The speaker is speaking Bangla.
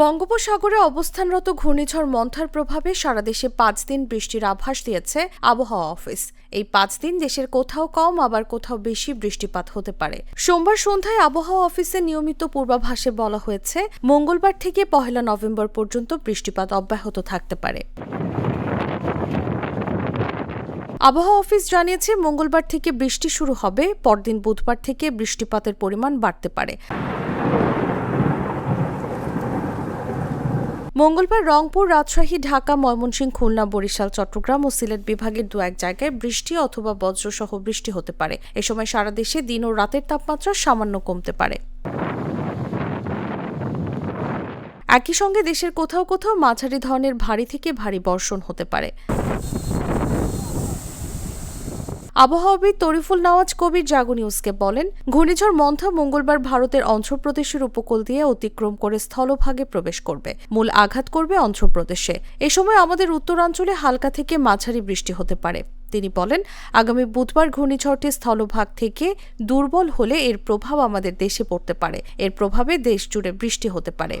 বঙ্গোপসাগরে অবস্থানরত ঘূর্ণিঝড় মন্থার প্রভাবে সারা দেশে পাঁচ দিন বৃষ্টির আভাস দিয়েছে আবহাওয়া অফিস। এই পাঁচ দিন দেশের কোথাও কম, আবার কোথাও বেশি বৃষ্টিপাত হতে পারে। সোমবার সন্ধ্যায় আবহাওয়া অফিসের নিয়মিত পূর্বাভাসে বলা হয়েছে, মঙ্গলবার থেকে পহেলা নভেম্বর পর্যন্ত বৃষ্টিপাত অব্যাহত থাকতে পারে। আবহাওয়া অফিস জানিয়েছে, মঙ্গলবার থেকে বৃষ্টি শুরু হবে, পরদিন বুধবার থেকে বৃষ্টিপাতের পরিমাণ বাড়তে পারে। মঙ্গলবার রংপুর, রাজশাহী, ঢাকা, ময়মনসিংহ, খুলনা, বরিশাল, চট্টগ্রাম ও সিলেট বিভাগের দু এক জায়গায় বৃষ্টি অথবা বজ্রসহ বৃষ্টি হতে পারে। এ সময় সারা দেশে দিন ও রাতের তাপমাত্রা সামান্য কমতে পারে। একই সঙ্গে দেশের কোথাও কোথাও মাঝারি ধরনের ভারী থেকে ভারী বর্ষণ হতে পারে। আবহাওয়াবিদ তরিফুল নওয়াজ কবির জাগো নিউজকে বলেন, ঘূর্ণিঝড় মন্থা মঙ্গলবার ভারতের অন্ধ্রপ্রদেশের উপকূল দিয়ে অতিক্রম করে স্থলভাগে প্রবেশ করবে। মূল আঘাত করবে অন্ধ্রপ্রদেশে। এ সময় আমাদের উত্তরাঞ্চলে হালকা থেকে মাঝারি বৃষ্টি হতে পারে। তিনি বলেন, আগামী বুধবার ঘূর্ণিঝড়টি স্থলভাগ থেকে দুর্বল হলে এর প্রভাব আমাদের দেশে পড়তে পারে। এর প্রভাবে দেশ জুড়ে বৃষ্টি হতে পারে।